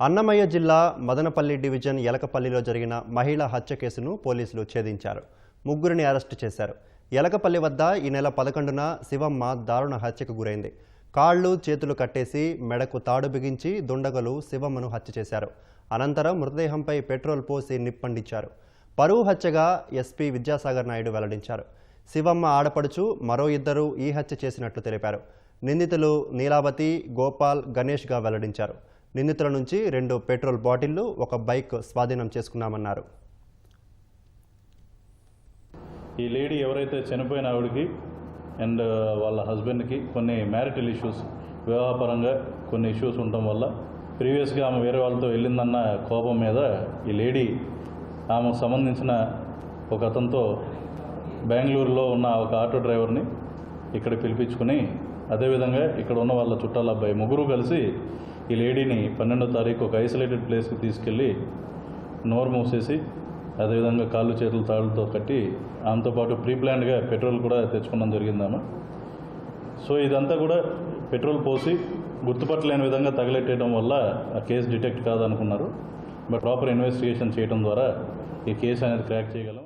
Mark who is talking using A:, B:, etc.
A: అన్నమయ్య జిల్లా మదనపల్లి డివిజన్ ఎలకపల్లిలో జరిగిన మహిళా హత్య కేసును పోలీసులు ఛేదించారు. ముగ్గురిని అరెస్టు చేశారు. ఎలకపల్లి వద్ద ఈ నెల పదకొండున శివమ్మ దారుణ హత్యకు గురైంది. కాళ్ళు చేతులు కట్టేసి మెడకు తాడు బిగించి దుండగలు శివమ్మను హత్య చేశారు. అనంతరం మృతదేహంపై పెట్రోల్ పోసి నిప్పండించారు. పరువు హత్యగా ఎస్పీ విద్యాసాగర్ నాయుడు వెల్లడించారు. శివమ్మ ఆడపడుచు మరో ఇద్దరు ఈ హత్య చేసినట్లు తెలిపారు. నిందితులు నీలావతి గోపాల్ గణేష్గా వెల్లడించారు. నిందితుల నుంచి రెండు పెట్రోల్ బాటిళ్ళు ఒక బైక్ స్వాధీనం చేసుకున్నామన్నారు.
B: ఈ లేడీ ఎవరైతే చనిపోయిన ఆవిడకి అండ్ వాళ్ళ హస్బెండ్కి కొన్ని మ్యారిటల్ ఇష్యూస్ వివాహపరంగా కొన్ని ఇష్యూస్ ఉండటం వల్ల ప్రీవియస్గా ఆమె వేరే వాళ్ళతో వెళ్ళిందన్న కోపం మీద ఈ లేడీ ఆమెకు సంబంధించిన ఒక అతనితో బెంగళూరులో ఉన్న ఒక ఆటో డ్రైవర్ని ఇక్కడ పిలిపించుకుని అదేవిధంగా ఇక్కడ ఉన్న వాళ్ళ చుట్టాల అబ్బాయి ముగ్గురు కలిసి ఈ లేడీని పన్నెండో తారీఖు ఒక ఐసోలేటెడ్ ప్లేస్కి తీసుకెళ్ళి నోరు మూసేసి అదేవిధంగా కాళ్ళు చేతులు తాళ్ళతో కట్టి ఆమెతో పాటు ప్రీ ప్లాన్డ్గా పెట్రోల్ కూడా తెచ్చుకోవడం జరిగిందామా సో ఇదంతా కూడా పెట్రోల్ పోసి గుర్తుపట్టలేని విధంగా తగలెట్టేయడం వల్ల ఆ కేసు డిటెక్ట్ కాదనుకున్నారు. బట్ ప్రాపర్ ఇన్వెస్టిగేషన్ చేయడం ద్వారా ఈ కేసు అనేది క్రాక్ చేయగలం.